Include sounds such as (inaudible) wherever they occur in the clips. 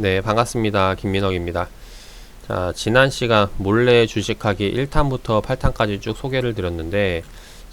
네, 반갑습니다. 김민혁입니다. 자, 지난 시간 몰래 주식하기 1탄부터 8탄까지 쭉 소개를 드렸는데,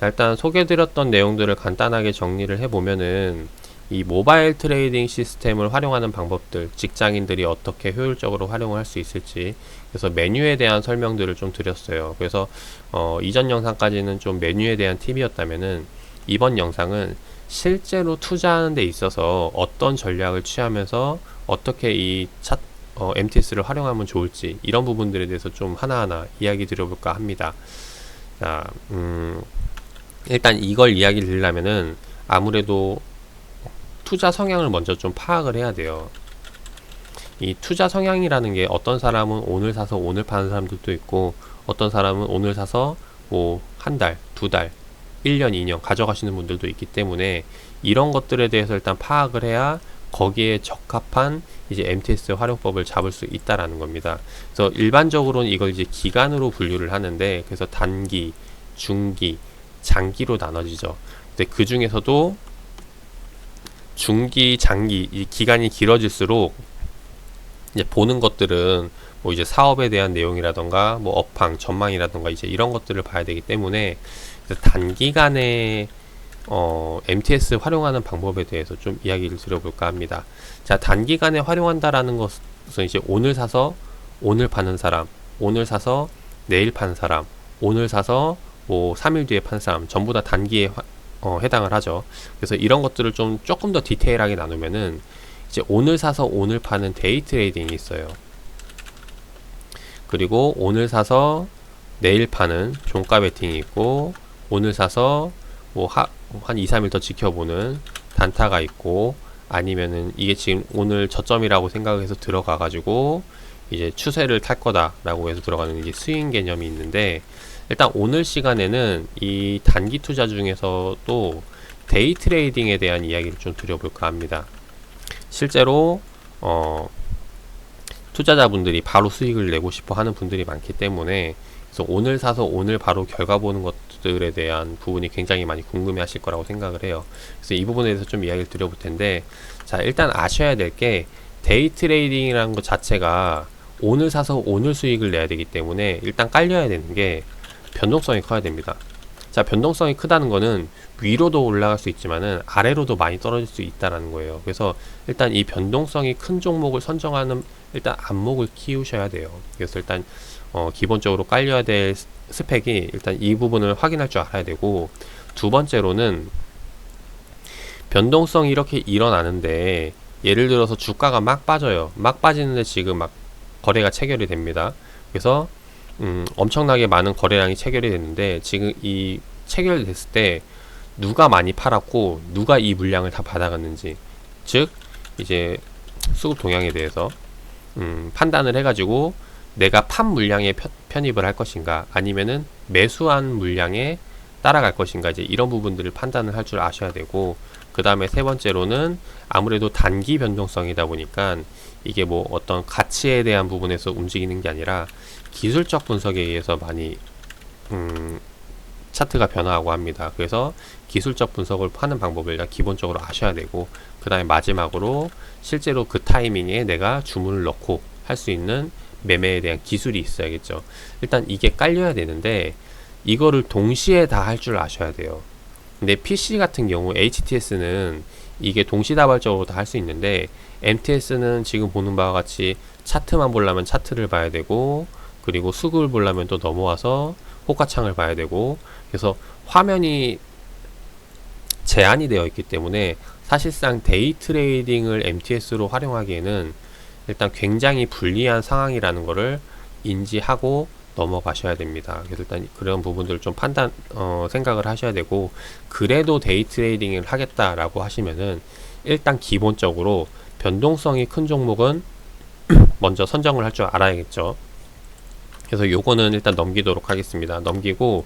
자, 일단 소개드렸던 내용들을 간단하게 정리를 해보면은, 이 모바일 트레이딩 시스템을 활용하는 방법들, 직장인들이 어떻게 효율적으로 활용을 할수 있을지, 그래서 메뉴에 대한 설명들을 좀 드렸어요. 그래서, 어, 이전 영상까지는 좀 메뉴에 대한 팁이었다면은, 이번 영상은 실제로 투자하는 데 있어서 어떤 전략을 취하면서 어떻게 이 차, 어, MTS를 활용하면 좋을지 이런 부분들에 대해서 좀 하나하나 이야기 드려볼까 합니다. 자, 음, 일단 이걸 이야기 드리려면은 아무래도 투자 성향을 먼저 좀 파악을 해야 돼요. 이 투자 성향이라는 게 어떤 사람은 오늘 사서 오늘 파는 사람들도 있고 어떤 사람은 오늘 사서 뭐 한 달, 두 달, 1년, 2년 가져가시는 분들도 있기 때문에 이런 것들에 대해서 일단 파악을 해야 거기에 적합한 이제 MTS 활용법을 잡을 수 있다라는 겁니다. 그래서 일반적으로는 이걸 이제 기간으로 분류를 하는데 그래서 단기, 중기, 장기로 나눠지죠. 근데 그 중에서도 중기, 장기 이 기간이 길어질수록 이제 보는 것들은 뭐 이제 사업에 대한 내용이라던가 뭐 업황, 전망이라던가 이제 이런 것들을 봐야 되기 때문에 단기간에 어, MTS 활용하는 방법에 대해서 좀 이야기를 드려볼까 합니다. 자, 단기간에 활용한다라는 것은 이제 오늘 사서 오늘 파는 사람, 오늘 사서 내일 파는 사람, 오늘 사서 뭐 3일 뒤에 파는 사람, 전부 다 단기에 화, 어, 해당을 하죠. 그래서 이런 것들을 좀 조금 더 디테일하게 나누면은 이제 오늘 사서 오늘 파는 데이 트레이딩이 있어요. 그리고 오늘 사서 내일 파는 종가 베팅이 있고 오늘 사서 뭐한 2, 3일 더 지켜보는 단타가 있고 아니면은 이게 지금 오늘 저점이라고 생각해서 들어가 가지고 이제 추세를 탈 거다라고 해서 들어가는 이제 스윙 개념이 있는데 일단 오늘 시간에는 이 단기 투자 중에서도 데이 트레이딩에 대한 이야기를 좀 드려볼까 합니다. 실제로 어 투자자분들이 바로 수익을 내고 싶어 하는 분들이 많기 때문에 그래서 오늘 사서 오늘 바로 결과 보는 것들에 대한 부분이 굉장히 많이 궁금해 하실 거라고 생각을 해요. 그래서 이 부분에 대해서 좀 이야기를 드려볼 텐데, 자, 일단 아셔야 될 게, 데이 트레이딩이라는 것 자체가 오늘 사서 오늘 수익을 내야 되기 때문에 일단 깔려야 되는 게 변동성이 커야 됩니다. 자, 변동성이 크다는 거는 위로도 올라갈 수 있지만은 아래로도 많이 떨어질 수 있다라는 거예요. 그래서 일단 이 변동성이 큰 종목을 선정하는 일단 안목을 키우셔야 돼요. 그래서 일단 어, 기본적으로 깔려야 될 스펙이 일단 이 부분을 확인할 줄 알아야 되고 두 번째로는 변동성이 이렇게 일어나는데 예를 들어서 주가가 막 빠져요. 막 빠지는데 지금 막 거래가 체결이 됩니다. 그래서 음, 엄청나게 많은 거래량이 체결이 됐는데 지금 이 체결됐을 때 누가 많이 팔았고 누가 이 물량을 다 받아갔는지 즉 이제 수급 동향에 대해서 음, 판단을 해가지고 내가 판 물량에 편입을 할 것인가 아니면은 매수한 물량에 따라갈 것인가 이제 이런 부분들을 판단을 할 줄 아셔야 되고 그 다음에 세 번째로는 아무래도 단기 변동성이다 보니까 이게 뭐 어떤 가치에 대한 부분에서 움직이는 게 아니라 기술적 분석에 의해서 많이 음, 차트가 변화하고 합니다. 그래서 기술적 분석을 하는 방법을 기본적으로 아셔야 되고 그 다음에 마지막으로 실제로 그 타이밍에 내가 주문을 넣고 할 수 있는 매매에 대한 기술이 있어야겠죠. 일단 이게 깔려야 되는데 이거를 동시에 다 할 줄 아셔야 돼요. 근데 PC 같은 경우 HTS는 이게 동시다발적으로 다 할 수 있는데 MTS는 지금 보는 바와 같이 차트만 보려면 차트를 봐야 되고 그리고 수급을 보려면 또 넘어와서 호가창을 봐야 되고 그래서 화면이 제한이 되어 있기 때문에 사실상 데이 트레이딩을 MTS로 활용하기에는 일단 굉장히 불리한 상황이라는 것을 인지하고 넘어가셔야 됩니다. 그래서 일단 그런 부분들을 좀 판단, 어, 생각을 하셔야 되고, 그래도 데이 트레이딩을 하겠다라고 하시면은, 일단 기본적으로 변동성이 큰 종목은 (clears throat) 먼저 선정을 할 줄 알아야겠죠. 그래서 요거는 일단 넘기도록 하겠습니다. 넘기고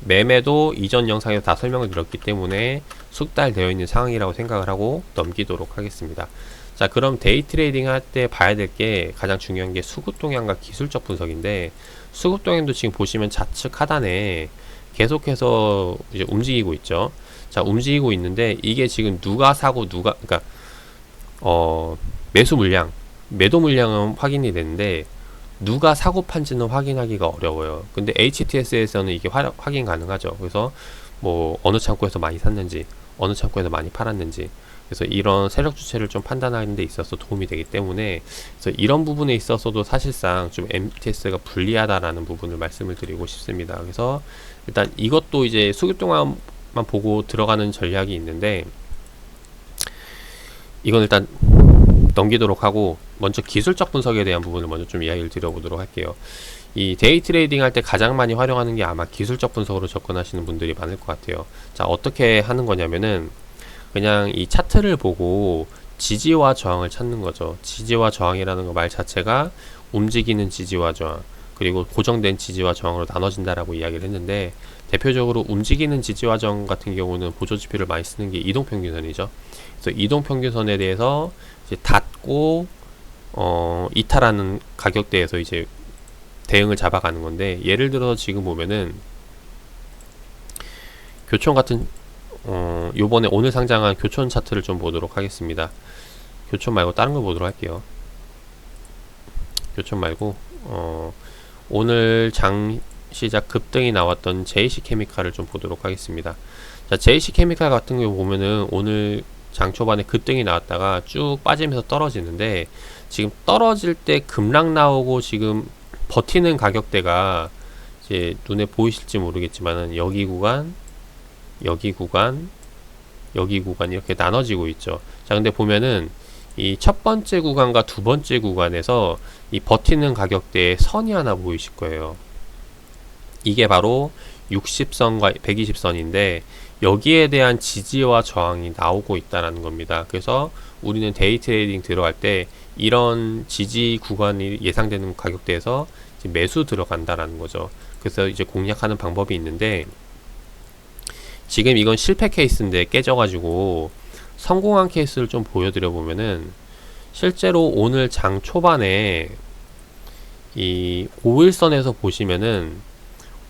매매도 이전 영상에서 다 설명을 드렸기 때문에 숙달되어 있는 상황이라고 생각을 하고 넘기도록 하겠습니다. 자 그럼 데이 트레이딩 할 때 봐야 될 게 가장 중요한 게 수급 동향과 기술적 분석인데 수급 동향도 지금 보시면 좌측 하단에 계속해서 이제 움직이고 있죠. 자 움직이고 있는데 이게 지금 누가 사고 누가 그러니까 어 매수 물량 매도 물량은 확인이 되는데 누가 사고 판지는 확인하기가 어려워요. 근데 HTS에서는 이게 화, 확인 가능하죠. 그래서 뭐 어느 창고에서 많이 샀는지 어느 창고에서 많이 팔았는지 그래서 이런 세력 주체를 좀 판단하는 데 있어서 도움이 되기 때문에 그래서 이런 부분에 있어서도 사실상 좀 MTS가 불리하다라는 부분을 말씀을 드리고 싶습니다. 그래서 일단 이것도 이제 수급 동안만 보고 들어가는 전략이 있는데 이건 일단 넘기도록 하고 먼저 기술적 분석에 대한 부분을 먼저 좀 이야기를 드려보도록 할게요. 이 데이 트레이딩 할 때 가장 많이 활용하는 게 아마 기술적 분석으로 접근하시는 분들이 많을 것 같아요. 자, 어떻게 하는 거냐면은 그냥 이 차트를 보고 지지와 저항을 찾는 거죠. 지지와 저항이라는 거 말 자체가 움직이는 지지와 저항, 그리고 고정된 지지와 저항으로 나눠진다라고 이야기를 했는데 대표적으로 움직이는 지지와 저항 같은 경우는 보조 지표를 많이 쓰는 게 이동 평균선이죠. 그래서 이동 평균선에 대해서 이제 닫고 어 이탈하는 가격대에서 이제 대응을 잡아가는 건데 예를 들어서 지금 보면은 교촌 같은 어, 요번에 오늘 상장한 교촌 차트를 좀 보도록 하겠습니다. 교촌 말고 다른 걸 보도록 할게요. 교촌 말고 어, 오늘 장 시작 급등이 나왔던 JC 케미칼을 좀 보도록 하겠습니다. 자, JC 케미칼 같은 경우 보면은 오늘 장 초반에 급등이 나왔다가 쭉 빠지면서 떨어지는데 지금 떨어질 때 급락 나오고 지금 버티는 가격대가 이제 눈에 보이실지 모르겠지만은 여기 구간 여기 구간, 여기 구간 이렇게 나눠지고 있죠. 자, 근데 보면은 이 첫 번째 구간과 두 번째 구간에서 이 버티는 가격대에 선이 하나 보이실 거예요. 이게 바로 60선과 120선인데 여기에 대한 지지와 저항이 나오고 있다는 겁니다. 그래서 우리는 데이 트레이딩 들어갈 때 이런 지지 구간이 예상되는 가격대에서 매수 들어간다라는 거죠. 그래서 이제 공략하는 방법이 있는데 지금 이건 실패 케이스인데 깨져가지고 성공한 케이스를 좀 보여드려 보면은 실제로 오늘 장 초반에 이 5일선에서 보시면은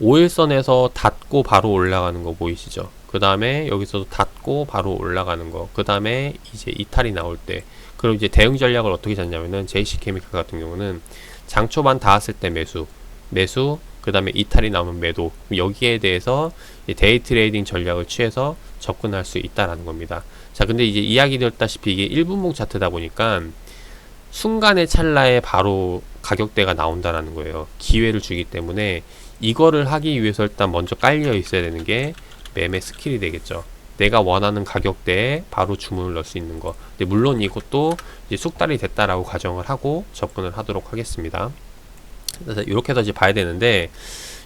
5일선에서 닫고 바로 올라가는 거 보이시죠? 그 다음에 여기서도 닫고 바로 올라가는 거. 그 다음에 이제 이탈이 나올 때. 그럼 이제 대응 전략을 어떻게 잡냐면은 JC 케미칼 같은 경우는 장 초반 닿았을 때 매수, 매수, 그 다음에 이탈이 나오면 매도. 여기에 대해서 데이 트레이딩 전략을 취해서 접근할 수 있다라는 겁니다. 자 근데 이제 이야기 드렸다시피 이게 1분봉 차트다 보니까 순간의 찰나에 바로 가격대가 나온다라는 거예요. 기회를 주기 때문에 이거를 하기 위해서 일단 먼저 깔려 있어야 되는 게 매매 스킬이 되겠죠. 내가 원하는 가격대에 바로 주문을 넣을 수 있는 거. 근데 물론 이것도 이제 숙달이 됐다라고 가정을 하고 접근을 하도록 하겠습니다 그래서 이렇게 해서 이제 봐야 되는데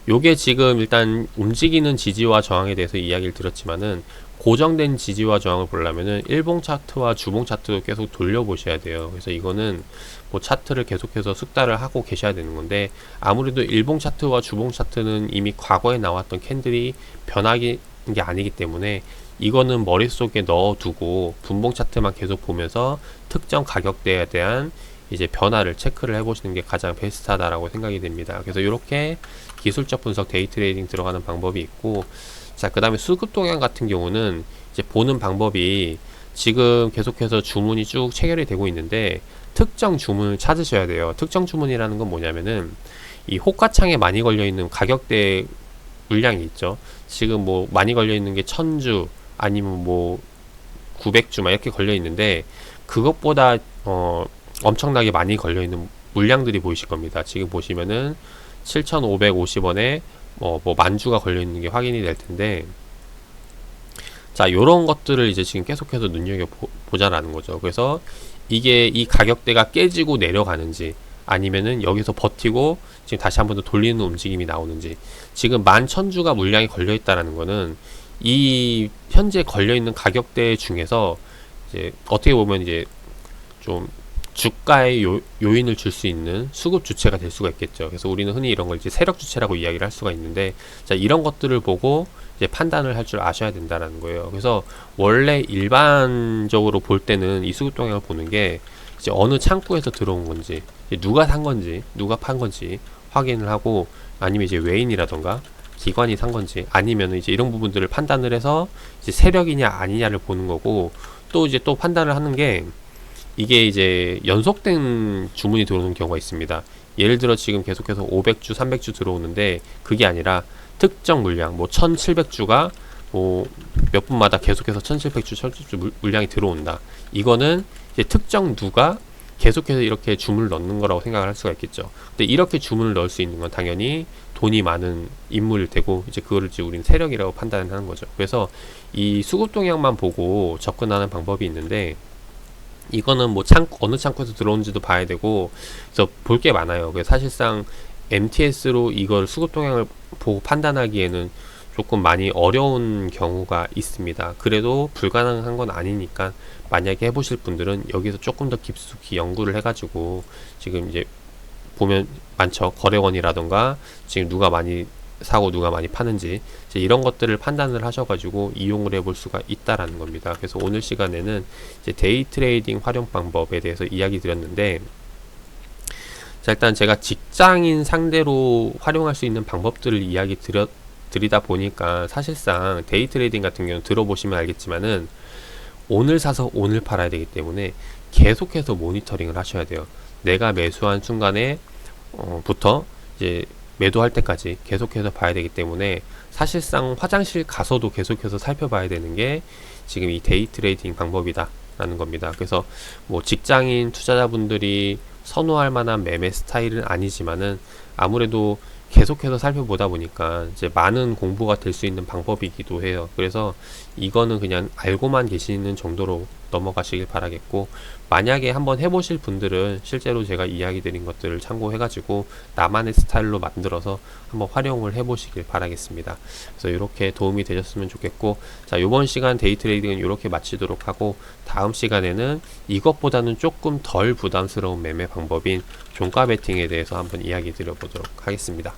요게 지금 일단 움직이는 지지와 저항에 대해서 이야기를 드렸지만은 고정된 지지와 저항을 보려면은 일봉 차트와 주봉 차트도 계속 돌려보셔야 돼요. 그래서 이거는 뭐 차트를 계속해서 숙달을 하고 계셔야 되는 건데 아무래도 일봉 차트와 주봉 차트는 이미 과거에 나왔던 캔들이 변하기 게 아니기 때문에 이거는 머릿속에 넣어두고 분봉 차트만 계속 보면서 특정 가격대에 대한 이제 변화를 체크를 해보시는 게 가장 베스트하다라고 생각이 됩니다. 그래서 이렇게 기술적 분석 데이 트레이딩 들어가는 방법이 있고 자, 그 다음에 수급 동향 같은 경우는 이제 보는 방법이 지금 계속해서 주문이 쭉 체결이 되고 있는데 특정 주문을 찾으셔야 돼요. 특정 주문이라는 건 뭐냐면은 이 호가창에 많이 걸려 있는 가격대 물량이 있죠. 지금 뭐 많이 걸려 있는 게 천주 아니면 뭐 900주 막 이렇게 걸려 있는데 그것보다 어 엄청나게 많이 걸려 있는 물량들이 보이실 겁니다. 지금 보시면은 7,550원에 뭐, 뭐 만주가 걸려 있는 게 확인이 될 텐데 자, 요런 것들을 이제 지금 계속해서 눈여겨 보자라는 거죠. 그래서 이게 이 가격대가 깨지고 내려가는지 아니면은 여기서 버티고 지금 다시 한 번 더 돌리는 움직임이 나오는지 지금 만 천주가 물량이 걸려 있다라는 거는 이 현재 걸려 있는 가격대 중에서 이제 어떻게 보면 이제 좀 주가의 요, 요인을 줄 수 있는 수급 주체가 될 수가 있겠죠. 그래서 우리는 흔히 이런 걸 이제 세력 주체라고 이야기를 할 수가 있는데, 자, 이런 것들을 보고 이제 판단을 할 줄 아셔야 된다는 거예요. 그래서 원래 일반적으로 볼 때는 이 수급 동향을 보는 게 이제 어느 창구에서 들어온 건지, 누가 산 건지, 누가 판 건지 확인을 하고 아니면 이제 외인이라던가 기관이 산 건지 아니면 이제 이런 부분들을 판단을 해서 이제 세력이냐 아니냐를 보는 거고 또 이제 또 판단을 하는 게 이게 이제 연속된 주문이 들어오는 경우가 있습니다. 예를 들어 지금 계속해서 500주, 300주 들어오는데 그게 아니라 특정 물량, 뭐 1700주가 뭐 몇 분마다 계속해서 1700주, 1700주 물- 물량이 들어온다. 이거는 이제 특정 누가 계속해서 이렇게 주문을 넣는 거라고 생각을 할 수가 있겠죠. 근데 이렇게 주문을 넣을 수 있는 건 당연히 돈이 많은 인물일 테고 이제 그거를 이제 우리는 세력이라고 판단을 하는 거죠. 그래서 이 수급 동향만 보고 접근하는 방법이 있는데 이거는 뭐 창고 어느 창고에서 들어온지도 봐야 되고 그래서 볼 게 많아요. 그래서 사실상 MTS로 이걸 수급 동향을 보고 판단하기에는 조금 많이 어려운 경우가 있습니다. 그래도 불가능한 건 아니니까 만약에 해보실 분들은 여기서 조금 더 깊숙이 연구를 해가지고 지금 이제 보면 많죠. 거래원이라던가 지금 누가 많이 사고 누가 많이 파는지 이런 것들을 판단을 하셔가지고 이용을 해볼 수가 있다라는 겁니다. 그래서 오늘 시간에는 데이 트레이딩 활용 방법에 대해서 이야기 드렸는데 자 일단 제가 직장인 상대로 활용할 수 있는 방법들을 이야기 드려 드리다 보니까 사실상 데이 트레이딩 같은 경우는 들어보시면 알겠지만은 오늘 사서 오늘 팔아야 되기 때문에 계속해서 모니터링을 하셔야 돼요. 내가 매수한 순간에 어, 부터 이제 매도할 때까지 계속해서 봐야 되기 때문에 사실상 화장실 가서도 계속해서 살펴봐야 되는 게 지금 이 데이 트레이딩 방법이다 라는 겁니다. 그래서 뭐 직장인 투자자분들이 선호할 만한 매매 스타일은 아니지만은 아무래도 계속해서 살펴보다 보니까 이제 많은 공부가 될 수 있는 방법이기도 해요. 그래서 이거는 그냥 알고만 계시는 정도로 넘어가시길 바라겠고 만약에 한번 해보실 분들은 실제로 제가 이야기 드린 것들을 참고해가지고 나만의 스타일로 만들어서 한번 활용을 해보시길 바라겠습니다. 그래서 이렇게 도움이 되셨으면 좋겠고 자 이번 시간 데이 트레이딩은 이렇게 마치도록 하고 다음 시간에는 이것보다는 조금 덜 부담스러운 매매 방법인 종가 베팅에 대해서 한번 이야기 드려보도록 하겠습니다.